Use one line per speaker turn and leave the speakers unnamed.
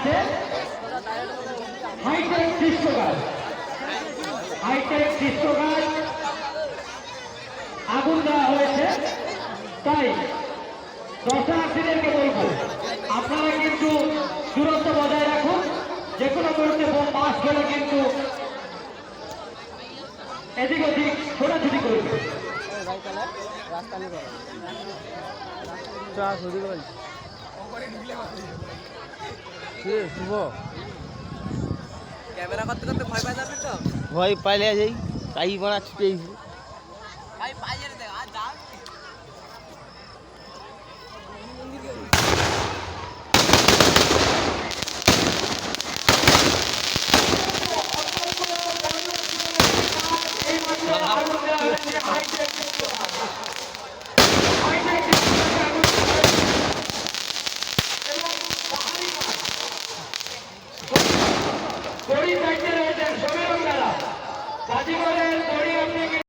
মাঠে hi tech কৃষ্ণগাছ hi tech কৃষ্ণগাছ আগুন দেওয়া হয়েছে। তাই দর্শনার্থীদেরকে আপনারা কিন্তু দূরত্ব বজায় রাখুন। যে কোনো মুহূর্তে বোম পাস কিন্তু এদিক ওদিক ছোটাছুটি করবে।
বল কি শুভ?
ক্যামেরা করতে করতে ভয় পাই যাবে তো?
ভয় পাইলে যাই তাই বানা ছুটে আইছি
ভাই পাইয়ে